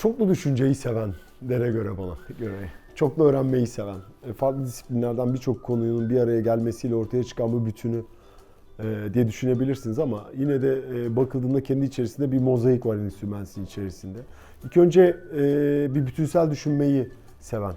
Çoklu düşünceyi sevenlere göre bana göre. Çoklu öğrenmeyi seven, e, farklı disiplinlerden birçok konunun bir araya gelmesiyle ortaya çıkan bu bütünü e, diye düşünebilirsiniz ama yine de e, bakıldığında kendi içerisinde bir mozaik var endüstri içerisinde. İlk önce bir bütünsel düşünmeyi seven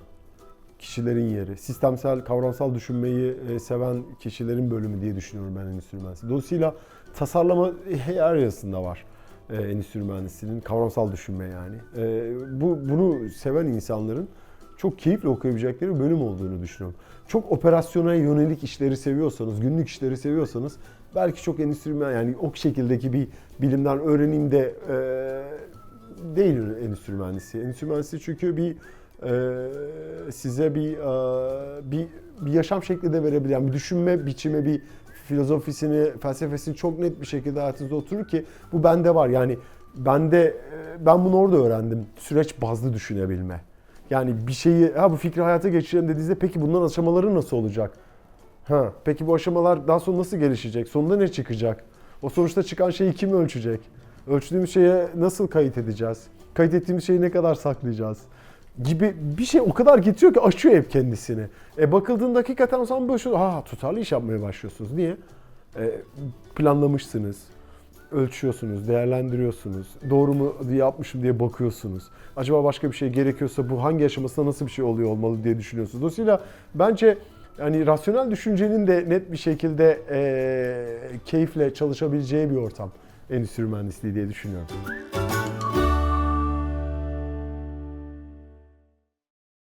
kişilerin yeri, sistemsel, kavramsal düşünmeyi seven kişilerin bölümü diye düşünüyorum ben endüstri. Dolayısıyla tasarlama her arasında var e, endüstri mühendisliğinin kavramsal düşünme yani. E, bu bunu seven insanların çok keyifle okuyabilecekleri bölüm olduğunu düşünüyorum. Çok operasyona yönelik işleri seviyorsanız, günlük işleri seviyorsanız belki çok endüstri yani o şekildeki bir bilimden öğreneyim de e, değil endüstri mühendisliği. Endüstri mühendisliği çünkü bir e, size bir, e, bir bir yaşam şekli de verebilen, bir düşünme biçimi, bir filozofisini, felsefesini çok net bir şekilde hayatınızda oturur ki bu bende var. Yani bende e, ben bunu orada öğrendim. Süreç bazlı düşünebilme. Yani bir şeyi ha bu fikri hayata geçirelim dediğinizde peki bunların aşamaları nasıl olacak? Ha peki bu aşamalar daha sonra nasıl gelişecek? Sonunda ne çıkacak? O sonuçta çıkan şeyi kim ölçecek? Ölçtüğümüz şeye nasıl kayıt edeceğiz? Kayıt ettiğimiz şeyi ne kadar saklayacağız? Gibi bir şey o kadar getiriyor ki aşıyor hep kendisini. E bakıldığında hakikaten o zaman böyle ha tutarlı iş yapmaya başlıyorsunuz. Niye? E, planlamışsınız, ölçüyorsunuz, değerlendiriyorsunuz. Doğru mu diye yapmışım diye bakıyorsunuz. Acaba başka bir şey gerekiyorsa bu hangi aşamasında nasıl bir şey oluyor olmalı diye düşünüyorsunuz. Dolayısıyla bence yani rasyonel düşüncenin de net bir şekilde e, keyifle çalışabileceği bir ortam endüstri mühendisliği diye düşünüyorum.